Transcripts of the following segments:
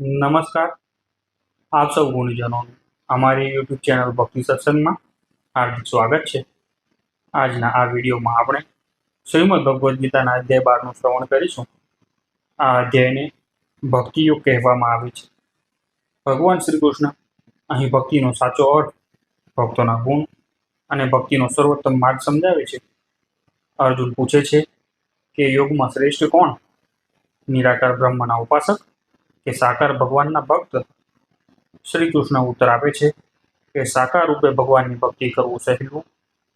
નમસ્કાર. આપ સૌ ગુણીજનોનું અમારી યુટ્યુબ ચેનલ ભક્તિ સત્સંગમાં હાર્દિક સ્વાગત છે. આજના આ વિડીયોમાં આપણે શ્રીમદ ભગવદ્ ગીતાના અધ્યાય બારનું શ્રવણ કરીશું. આ અધ્યાયને ભક્તિયોગ કહેવામાં આવે છે. ભગવાન શ્રી કૃષ્ણ અહીં ભક્તિનો સાચો અર્થ, ભક્તોના ગુણ અને ભક્તિનો સર્વોત્તમ માર્ગ સમજાવે છે. અર્જુન પૂછે છે કે યોગમાં શ્રેષ્ઠ કોણ? નિરાકાર બ્રહ્મના ઉપાસક કે સાકાર ભગવાનના ભક્ત શ્રી કૃષ્ણ ઉત્તર આપે છે કે સાકાર રૂપે ભગવાનની ભક્તિ કરવું સહેલું,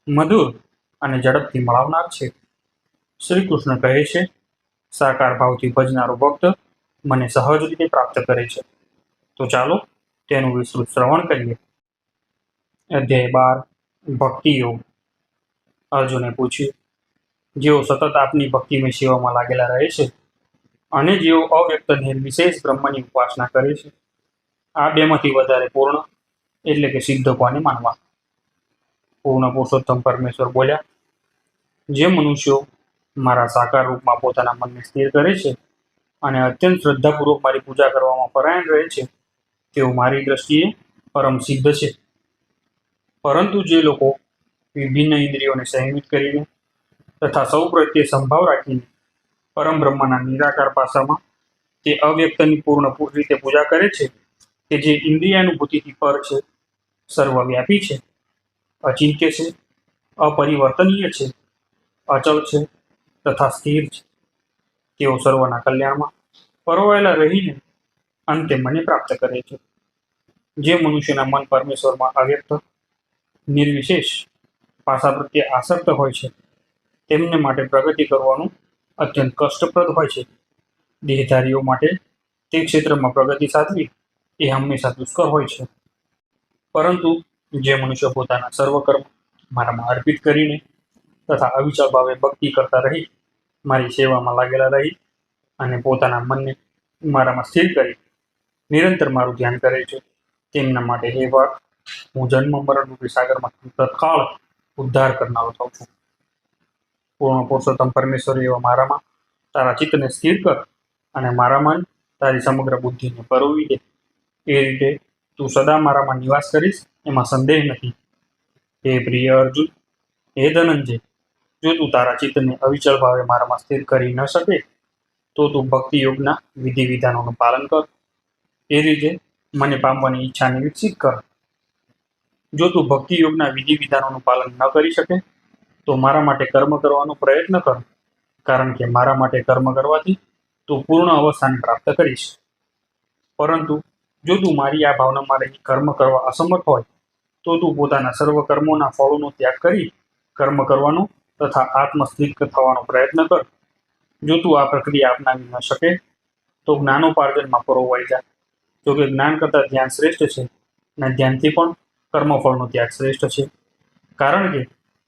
મધુર અને ઝડપથી મળાવનાર છે. શ્રી કૃષ્ણ કહે છે, સાકાર ભાવથી ભજનારો ભક્ત મને સહજ રીતે પ્રાપ્ત કરે છે. તો ચાલો તેનું વિસ્તૃત શ્રવણ કરીએ. અધ્યાય બાર ભક્તિ યોગ અર્જુને પૂછ્યું, જેઓ સતત આપની ભક્તિમય સેવામાં લાગેલા રહે છે અને જેઓ અવ્યક્ત વિશેષ બ્રહ્મની ઉપાસના કરે છે, આ બેમાંથી વધારે પૂર્ણ, એટલે કે સિદ્ધ કોને માનવા? પૂર્ણ પુરુષોત્તમ પરમેશ્વર બોલ્યા, જે મનુષ્યો મારા સાકાર રૂપમાં પોતાના મનને સ્થિર કરે છે અને અત્યંત શ્રદ્ધાપૂર્વક મારી પૂજા કરવામાં પરાયણ રહે છે, તેઓ મારી દ્રષ્ટિએ પરમ સિદ્ધ છે. પરંતુ જે લોકો વિભિન્ન ઇન્દ્રિયોને સંયમિત કરીને તથા સૌ પ્રત્યે સંભાવ રાખીને પરમ બ્રહ્મના નિરાકાર પાસામાં તે અવ્યક્તની પૂર્ણ રીતે પૂજા કરે છે કે જે ઇન્દ્રિયાનુભૂતિથી પર છે, સર્વવ્યાપી છે, અચિંત્ય છે, અપરિવર્તનીય છે, અચળ છે તથા સ્થિર છે. તેઓ સર્વના કલ્યાણમાં પરોવાયેલા રહીને અંતે મને પ્રાપ્ત કરે છે. જે મનુષ્યના મન પરમેશ્વરમાં અવ્યક્ત, નિર્વિશેષ પાસા પ્રત્યે આસક્ત હોય છે, તેમને માટે પ્રગતિ કરવાનું અત્યંત કષ્ટપ્રદ હોય છે. દેહધારીઓ માટે તે ક્ષેત્રમાં પ્રગતિ સાધવી એ હંમેશા દુષ્કર હોય છે. પરંતુ જે મનુષ્ય પોતાના સર્વ કર્મ મારામાં અર્પિત કરીને તથા અવિચળ ભાવે ભક્તિ કરતા રહી, મારી સેવામાં લાગેલા રહી અને પોતાના મનને મારામાં સ્થિર કરી, નિરંતર મારું ધ્યાન કરે છે. તેમના માટે હે વાત હું જન્મ મરણ રૂપી સાગરમાં તત્કાળ ઉદ્ધાર કરનારો થાઉં છું. પુરુષોત્તમ પરમેશ્વર એવા મારામાં તારા ચિત્તને સ્થિર કર અને મારામાં મન તારી સમગ્ર બુદ્ધિને પરોવી દે. એ રીતે તું સદા મારામાં નિવાસ કરીશ, એમાં સંદેહ નથી. હે પ્રિય અર્જુન, હે ધનંજય, જો તું તારા ચિત્તને અવિચળ ભાવે મારામાં સ્થિર કરી ન શકે, તો તું ભક્તિ યોગના વિધિ વિધાનોનું પાલન કર. એ રીતે મને પામવાની ઈચ્છાને વિકસિત કર. જો તું ભક્તિ યોગના વિધિ વિધાનોનું પાલન ન કરી શકે તો મારા માટે કર્મ કરવાનો પ્રયત્ન કર. કારણ કે મારા માટે કર્મ કરવાથી તું પૂર્ણ અવસાન પ્રાપ્ત કરીશ. પરંતુ જો તું મારી આ ભાવનામાં રહી કર્મ કરવા અસમર્થ હોય, તો તું પોતાના સર્વ કર્મોના ફળોનો ત્યાગ કરી કર્મ કરવાનો તથા આત્મસ્થિત થવાનો પ્રયત્ન કર. જો તું આ પ્રક્રિયા અપનાવી ન શકે, તો જ્ઞાનોપાર્જનમાં પરોવાઈ જા. જો કે જ્ઞાન કરતાં ધ્યાન શ્રેષ્ઠ છે અને ધ્યાનથી પણ કર્મફળનો ત્યાગ શ્રેષ્ઠ છે. કારણ કે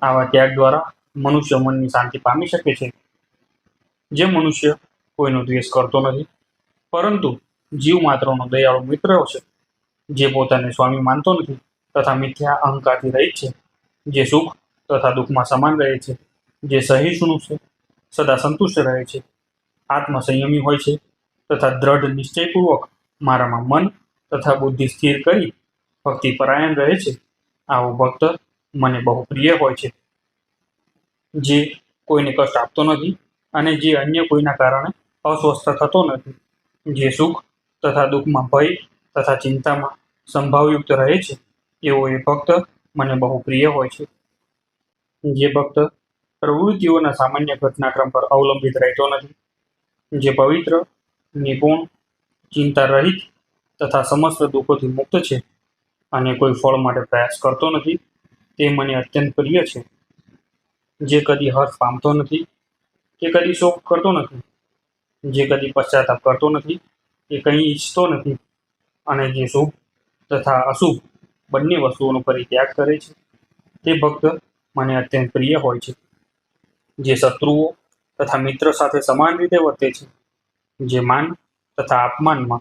આવા ત્યાગ દ્વારા મનુષ્ય મનની શાંતિ પામી શકે છે. જે મનુષ્ય કોઈનો દ્વેષ કરતો નથી, પરંતુ જીવ માત્રનો દયાળુ મિત્ર છે, જે પોતાને સ્વામી માનતો નથી તથા મિથ્યા અહંકારથી રહિત છે, જે સુખ તથા દુઃખમાં સમાન રહે છે, જે સહિષ્ણુ છે, સદા સંતુષ્ટ રહે છે, આત્મસંયમી હોય છે તથા દ્રઢ નિશ્ચયપૂર્વક મારામાં મન તથા બુદ્ધિ સ્થિર કરી ભક્તિ પરાયણ રહે છે. આવો ભક્ત મને બહુ પ્રિય હોય છે. જે કોઈને કષ્ટ આપતો નથી અને જે અન્ય કોઈના કારણે અસ્વસ્થ થતો નથી. જે સુખ તથા દુઃખમાં ભય તથા ચિંતામાં સંભાવયુક્ત રહે છે, એવો એ ભક્ત મને બહુ પ્રિય હોય છે. જે ભક્ત પ્રવૃત્તિઓના સામાન્ય ઘટનાક્રમ પર અવલંબિત રહેતો નથી. જે પવિત્ર, નિપુણ ચિંતા રહિત તથા સમસ્ત દુઃખોથી મુક્ત છે અને કોઈ ફળ માટે પ્રયાસ કરતો નથી તે મને અત્યંત પ્રિય છે. જે કદી હર્ષ પામતો નથી, કે કદી શોક કરતો નથી, જે કદી પશ્ચાતાપ કરતો નથી, કે કંઈ ઈચ્છતો નથી, અને જે શુભ તથા અશુભ બંને વસ્તુઓનો પરિત્યાગ કરે છે. તે ભક્ત મને અત્યંત પ્રિય હોય છે. જે શત્રુઓ તથા મિત્ર સાથે સમાન રીતે વર્તે છે. જે માન તથા અપમાનમાં,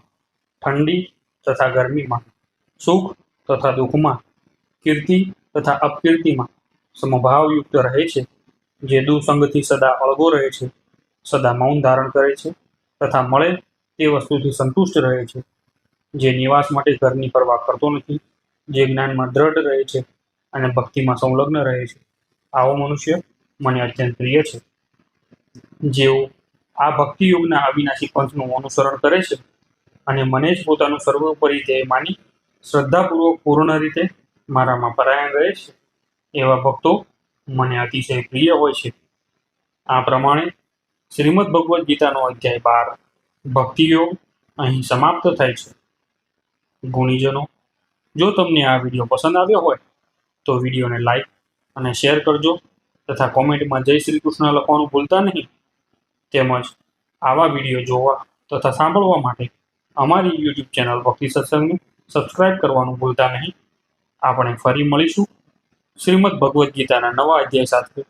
ઠંડી તથા ગરમીમાં, સુખ તથા દુઃખમાં, કીર્તિ તથા અપકીર્તિમાં સમભાવયુક્ત રહે છે, જે દુસંગથી સદા અળગો રહે છે, સદા મૌન ધારણ કરે છે, તથા મળે તે વસ્તુથી સંતુષ્ટ રહે છે, જે નિવાસ માટે ઘરની પરવા કરતો નથી, જે જ્ઞાનમાં દ્રઢ રહે છે અને ભક્તિમાં સંલગ્ન રહે છે. આવો મનુષ્ય મને અત્યંત પ્રિય છે. જેઓ આ ભક્તિયુગના અવિનાશી પંથનું અનુસરણ કરે છે અને મને જ પોતાનું સર્વોપરી ધ્યેય માની શ્રદ્ધાપૂર્વક પૂર્ણ રીતે મારામાં પરાયણ રહે છે, એવા ભક્તો મને અતિશય પ્રિય હોય છે. આ પ્રમાણે શ્રીમદ ભગવદ્ ગીતાનો અધ્યાય બાર, ભક્તિઓ અહીં સમાપ્ત થાય છે. ગુણીજનો, જો તમને આ વીડિયો પસંદ આવ્યો હોય, તો વિડીયોને લાઈક અને શેર કરજો તથા કોમેન્ટમાં જય શ્રી કૃષ્ણ લખવાનું ભૂલતા નહીં. તેમજ આવા વીડિયો જોવા તથા સાંભળવા માટે અમારી યુટ્યુબ ચેનલ ભક્તિ સત્સંગને સબસ્ક્રાઇબ કરવાનું ભૂલતા નહીં. આપણે ફરી મળીશું. શ્રીમદ ભગવદ્ ગીતાના નવા અધ્યાય સાથે.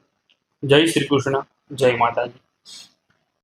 જય શ્રી કૃષ્ણ. જય માતાજી.